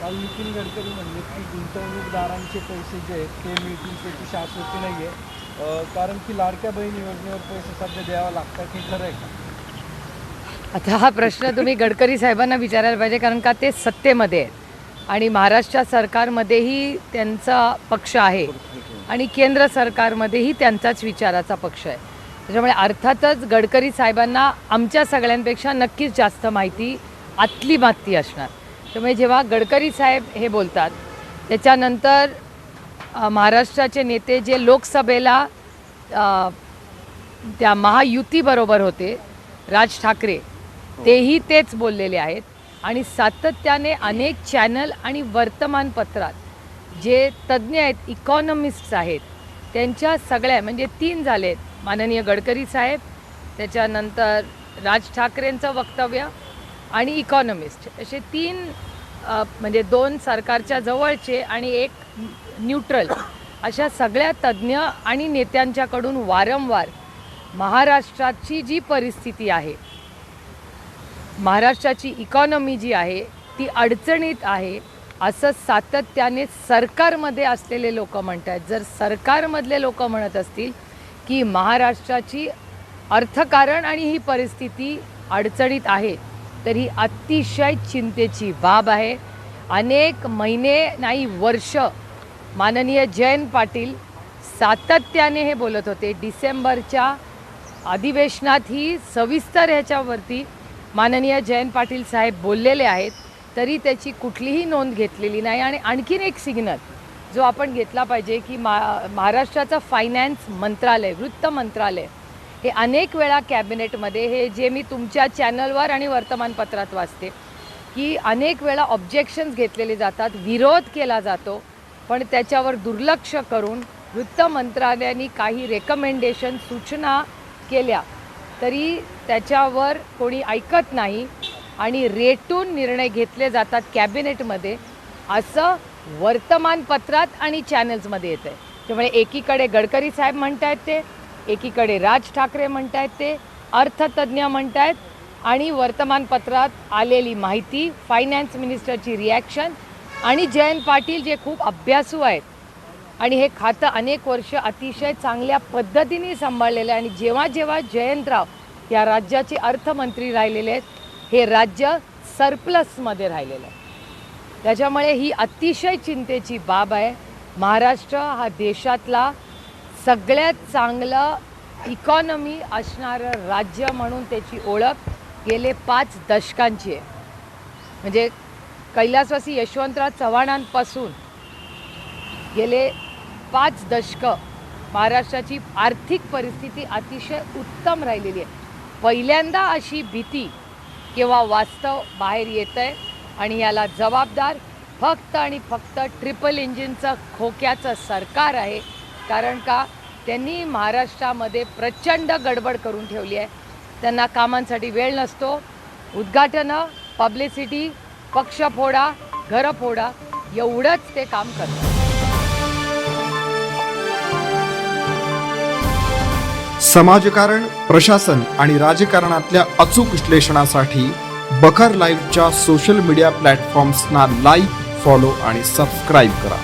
काल नितीन गडकरी म्हणले की गुंतवणूकदारांचे पैसे जे आहेत ते मिळतील त्याची शाश्वती नाही आहे कारण की लाडक्या बहीण योजनेवर पैसे सध्या द्यावा लागतात हे खरं आहे का? आता हा प्रश्न तुम्ही गडकरी साहेबांना विचारायला पाहिजे कारण का ते सत्तेमध्ये आहेत. आणि महाराष्ट्र सरकारमध्येही त्यांचा पक्ष आहे आणि केंद्र सरकारमध्येही त्यांचाच विचाराचा पक्ष आहे. त्याच्यामुळे अर्थातच गडकरी साहेबांना आमच्या सगळ्यांपेक्षा नक्कीच जास्त माहिती आतली माती असणार. त्यामुळे जेव्हा गडकरी साहेब हे बोलतात त्याच्यानंतर महाराष्ट्राचे नेते जे लोकसभेला त्या महायुतीबरोबर होते राज ठाकरे तेही तेच बोललेले आहेत. आणि सातत्याने अनेक चॅनल आणि वर्तमानपत्रात जे तज्ज्ञ आहेत इकॉनॉमिस्ट्स आहेत त्यांच्या सगळ्या म्हणजे तीन झालेत माननीय गडकरी साहेब त्याच्यानंतर राज ठाकरेंचं वक्तव्य आणि इकॉनॉमिस्ट असे तीन म्हणजे दोन सरकारच्या जवळचे आणि एक न्यूट्रल अशा सगळ्या तज्ज्ञ आणि नेत्यांच्याकडून वारंवार महाराष्ट्राची जी परिस्थिती आहे महाराष्ट्राची इकॉनॉमी जी आहे ती अडचणीत आहे असं सातत्याने सरकारमध्ये असलेले लोक म्हणत आहेत जर सरकारमधले लोक म्हणत असतील की महाराष्ट्राची अर्थकारण आणि ही परिस्थिती अडचणीत आहे तर ही अतिशय चिंतेची बाब आहे. अनेक महिने नाही वर्ष माननीय जयंत पाटील सातत्याने हे बोलत होते. डिसेंबरच्या अधिवेशनात ही सविस्तर ह्याच्यावरती माननीय जयंत पाटील साहेब बोललेले आहेत तरी त्याची कुठलीही नोंद घेतलेली नाही. आणि आणखीन एक सिग्नल जो आपण घेतला पाहिजे की मा महाराष्ट्राचं फायनान्स मंत्रालय वृत्त मंत्रालय हे अनेक वेळा कॅबिनेटमध्ये हे जे मी तुमच्या चॅनलवर आणि वर्तमानपत्रात वाचते की अनेक वेळा ऑब्जेक्शन्स घेतलेले जातात विरोध केला जातो पण त्याच्यावर दुर्लक्ष करून वृत्त मंत्रालयाने काही रेकमेंडेशन सूचना केल्या तरी त्याच्यावर कोणी ऐकत नाही आणि रेटून निर्णय घेतले जातात कॅबिनेटमध्ये असं वर्तमानपत्रात आणि चॅनल्समध्ये येतं आहे त्यामुळे एकीकडे गडकरी साहेब म्हणतायत ते एकीकडे राज ठाकरे म्हणतायत ते अर्थतज्ज्ञ म्हणतायत आणि वर्तमानपत्रात आलेली माहिती फायनान्स मिनिस्टरची रिॲक्शन आणि जयंत पाटील जे खूप अभ्यासू आहेत. आणि हे खातं अनेक वर्ष अतिशय चांगल्या पद्धतीने सांभाळलेलं आहे. आणि जेव्हा जेव्हा जयंतराव या राज्याचे अर्थमंत्री राहिलेले आहेत हे राज्य सरप्लसमध्ये राहिलेलं आहे. त्याच्यामुळे ही अतिशय चिंतेची बाब आहे. महाराष्ट्र हा देशातला सगळ्यात चांगलं इकॉनॉमी असणारं राज्य म्हणून त्याची ओळख गेले पाच दशकांची आहे. म्हणजे कैलासवासी यशवंतराव चव्हाणांपासून गेले पाच दशकं महाराष्ट्राची आर्थिक परिस्थिती अतिशय उत्तम राहिलेली आहे. पहिल्यांदा अशी भीती किंवा वास्तव बाहेर येतं आहे आणि याला जबाबदार फक्त आणि फक्त ट्रिपल इंजिनचं खोक्याचं सरकार आहे. कारण का? त्यांनी महाराष्ट्रामध्ये प्रचंड गडबड करून ठेवली आहे. त्यांना कामांसाठी वेळ नसतो. उद्घाटनं पब्लिसिटी पक्ष फोडा घरं फोडा एवढंच ते काम करतात. समाजकारण प्रशासन आणि राजकारणातल्या अचूक विश्लेषणासाठी बखर लाईव्हच्या सोशल मीडिया प्लॅटफॉर्म्सना लाईक फॉलो आणि सबस्क्राईब करा.